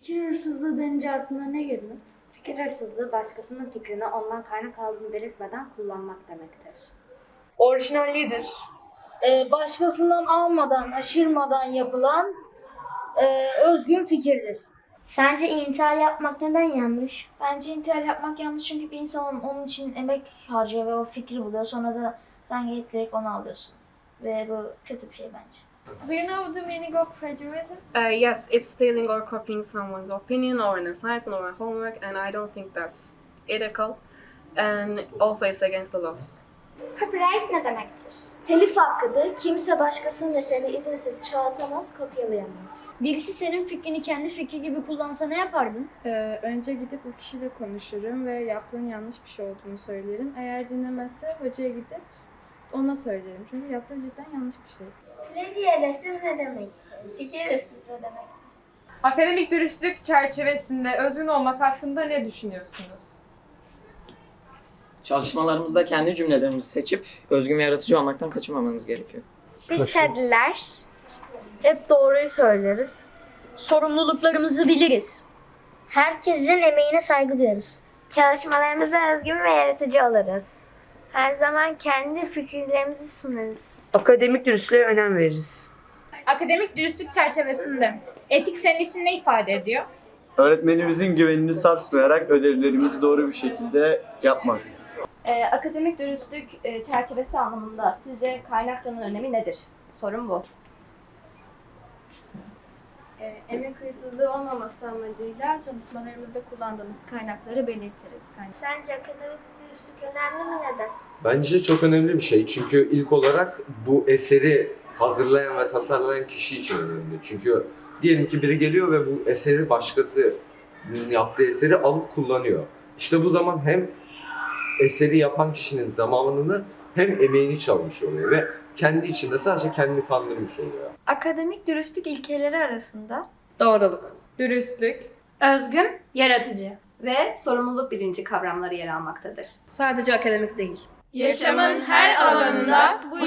Fikir hırsızlığı denince aklına ne geliyor? Fikir hırsızlığı başkasının fikrini ondan kaynak aldığını belirtmeden kullanmak demektir. Orijinallidir. Ee, başkasından almadan, aşırmadan yapılan e, özgün fikirdir. Sence intihar yapmak neden yanlış? Bence intihar yapmak yanlış çünkü bir insan onun için emek harcıyor ve o fikri buluyor. Sonra da sen gelip direkt onu alıyorsun. Ve bu kötü bir şey bence. Do you know the meaning of plagiarism? Uh, yes, it's stealing or copying someone's opinion or an assignment or a homework, and I don't think that's ethical. And also, it's against the laws. Copyright ne demektir? Telif hakkıdır. Kimse başkasının eserini izinsiz çoğaltamaz, kopyalayamaz. Birisi senin fikrini kendi fikri gibi kullansa ne yapardın? Ee, önce gidip o kişiyle konuşurum ve yaptığın yanlış bir şey olduğunu söylerim. Eğer dinlemezse hocaya gidip ona söylerim. Çünkü yaptığı cidden yanlış bir şey. Plagiarizm ne demektir? Fikir hırsızlığı demektir. Akademik dürüstlük çerçevesinde özgün olmak hakkında ne düşünüyorsunuz? Çalışmalarımızda kendi cümlelerimizi seçip özgün ve yaratıcı olmaktan kaçınmamamız gerekiyor. Biz kediler. Hep doğruyu söyleriz. Sorumluluklarımızı biliriz. Herkesin emeğine saygı duyarız. Çalışmalarımızda özgün ve yaratıcı oluruz. Her zaman kendi fikirlerimizi sunarız. Akademik dürüstlüğe önem veririz. Akademik dürüstlük çerçevesinde etik senin için ne ifade ediyor? Öğretmenimizin güvenini sarsmayarak ödevlerimizi doğru bir şekilde yapmak. Ee, akademik dürüstlük e, çerçevesi anlamında sizce kaynakçanın önemi nedir? Sorun bu. Ee, emek hırsızlığı olmaması amacıyla çalışmalarımızda kullandığımız kaynakları belirtiriz. Sence akademik dürüstlük önemli mi neden? Bence çok önemli bir şey. Çünkü ilk olarak bu eseri hazırlayan ve tasarlayan kişi için önemli. Çünkü diyelim ki biri geliyor ve bu eseri başkası yaptığı eseri alıp kullanıyor. İşte bu zaman hem eseri yapan kişinin zamanını hem emeğini çalmış oluyor ve kendi içinde sadece kendini kandırmış oluyor. Akademik dürüstlük ilkeleri arasında Doğruluk. Dürüstlük, Özgün, yaratıcı. Ve sorumluluk bilinci kavramları yer almaktadır. Sadece akademik değil. Yaşamın her alanında bu.